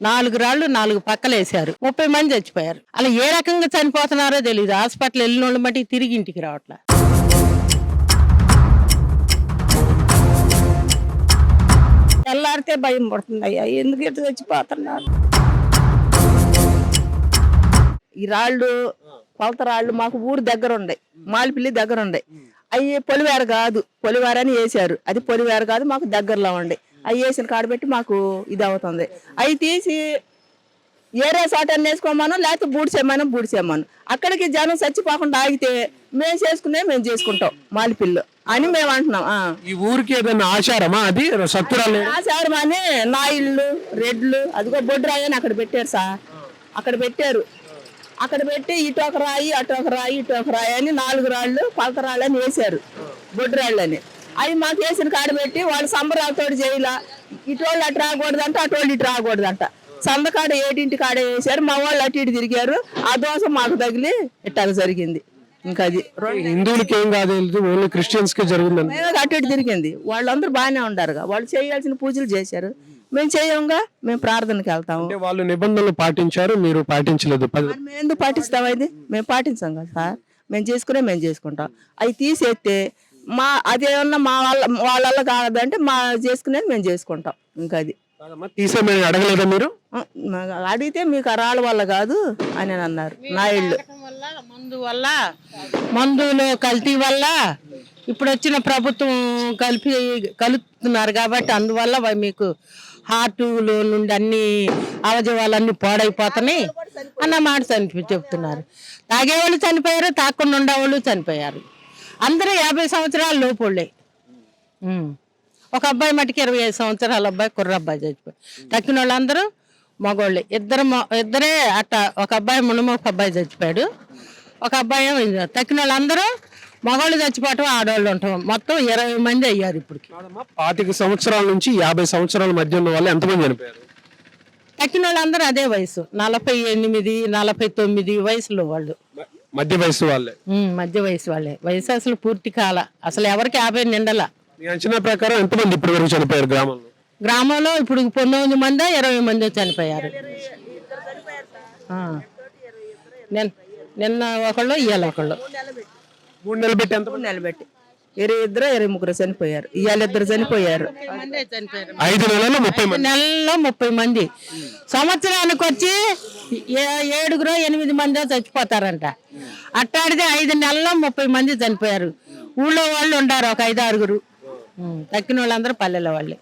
నాలుగు రాళ్ళు నాలుగు పక్కలేశారు ముప్పై మంది చచ్చిపోయారు. అలా ఏ రకంగా చనిపోతున్నారో తెలియదు హాస్పిటల్ వెళ్ళిన వాళ్ళు మట్టి తిరిగి ఇంటికి రావట్లే. తెల్లారితే భయం పడుతుంది. అయ్యా ఎందుకు ఎటు చచ్చిపోతున్నారు? ఈ రాళ్ళు కొలత రాళ్ళు మాకు ఊరు దగ్గర ఉండే మాలిపిల్లి దగ్గర ఉండే అవి పొలివేర కాదు. పొలివేర అని వేసారు అది పొలివేర కాదు మాకు దగ్గరలో ఉండే అవి వేసిన కాడబెట్టి మాకు ఇది అవుతుంది అవి తీసి ఏరే చోట వేసుకోమను లేకపోతే బూడిసేమను బూడిసేమను అక్కడికి జనం చచ్చిపోకుండా ఆగితే మేము చేసుకునే మేము చేసుకుంటాం మాలిపిల్లు అని మేము అంటున్నాం. ఈ ఊరికి ఏదైనా ఆచారమా అది? సత్తురాలు? ఆచారం అని నాయిళ్ళు రెడ్లు అదిగో బొడ్డు రాయి అని అక్కడ పెట్టారు సార్. అక్కడ పెట్టారు. అక్కడ పెట్టి ఇటు ఒక రాయి అటు ఒక రాయి ఇటు ఒక రాయి అని నాలుగు రాళ్ళు పలక రాళ్ళు అని వేశారు. బొడ్డు రాళ్ళు అని. అవి మాకు వేసిన కాడ పెట్టి వాళ్ళు సంబరాలతో చేయాల. ఇటు వాళ్ళు అటు రాకూడదంట అటు వాళ్ళు ఇటు రాకూడదంట. సందకాడ ఏడింటి కాడ వేశారు మా వాళ్ళు అటు ఇటు తిరిగారు. ఆ దోశ మాకు తగిలి ఇట్టాగ జరిగింది. ఇంకా అది. హిందువులకి ఏం కాదు ఓన్లీ క్రిస్టియన్స్కి జరుగుతుంది. మేము అటు ఇటు తిరిగింది. వాళ్ళందరూ బాగానే ఉండారుగా. వాళ్ళు చేయాల్సిన పూజలు చేశారు. మేము చేయంగా మేము ప్రార్థనకి వెళ్తాము. వాళ్ళు నిబంధనలు పాటించారు మీరు పాటించలేదు. మేము ఎందుకు పాటిస్తాం అది? మేము పాటించాం కదా సార్. మేము చేసుకునే మేము చేసుకుంటాం. అవి తీసేస్తే మా అదేమన్నా మా వాళ్ళ వాళ్ళ కాదంటే మా చేసుకునేది మేము చేసుకుంటాం ఇంకా అది. తీసేమని అడగలేదా మీరు? అడిగితే మీకు ఆ రాళ్ళ వల్ల కాదు అని అన్నారు నా ఇల్లు. మందు వల్ల మందులో కల్తీ వల్ల ఇప్పుడు వచ్చిన ప్రభుత్వం కలిపి కలుపుతున్నారు కాబట్టి అందువల్ల మీకు హార్టులో నుండి అన్ని అవయవాలన్నీ పాడైపోతున్నాయి అన్న మాట చనిపి చెప్తున్నారు. తాగేవాళ్ళు చనిపోయారు తాకుండా ఉండేవాళ్ళు చనిపోయారు. అందరూ యాభై సంవత్సరాల లోపుళ్ళే. ఒక అబ్బాయి మటుకు ఇరవై ఐదు సంవత్సరాల అబ్బాయి కుర్ర అబ్బాయి చచ్చిపోయి తక్కిన వాళ్ళందరూ మగోళ్ళే. ఇద్దరు ఇద్దరే అట్ట ఒక అబ్బాయి మునుమ ఒక అబ్బాయి చచ్చిపోయాడు. ఒక అబ్బాయి. తక్కిన వాళ్ళందరూ మగవాళ్ళు చచ్చిపోవటం ఆడవాళ్ళు ఉంటాం మొత్తం ఇరవై మంది అయ్యారు ఇప్పటికి. పాతిక సంవత్సరాల నుంచి యాభై సంవత్సరాల మధ్య ఉన్న వాళ్ళు ఎంతమంది చనిపోయారు? తక్కిన వాళ్ళందరూ అదే వయసు నలభై ఎనిమిది నలభై తొమ్మిది వయసులో వాళ్ళు. మధ్య వయసు వాళ్ళే. మధ్య వయసు వాళ్ళే. వయసు అసలు పూర్తి కాల. అసలు ఎవరికి యాభై నిండల? మీ అంచనా ప్రకారం ఎంతమంది ఇప్పటి వరకు చనిపోయారు గ్రామంలో? గ్రామంలో ఇప్పుడు పంతొమ్మిది మంది ఇరవై మంది చనిపోయారు. ఆ. నిన్న నిన్న ఒకళ్ళు ఇవాళ ఒకళ్ళు. మూడు నెలలు పెట్టి ఎంత నిలబెట్టి ఇరవై ఇద్దరు ఇరవై ముగ్గురు చనిపోయారు. ఇవాళ ఇద్దరు చనిపోయారు. ఐదు నెలల్లో ముప్పై మంది. నెలలో ముప్పై మంది. సంవత్సరానికి వచ్చి ఏ- ఏడుగురు ఎనిమిది మంది చచ్చిపోతారంట. అట్టాడితే ఐదు నెలల్లో ముప్పై మంది చనిపోయారు. ఊళ్ళో వాళ్ళు ఉండారు ఒక ఐదు ఆరుగురు తక్కిన వాళ్ళందరూ పల్లెల వాళ్ళే.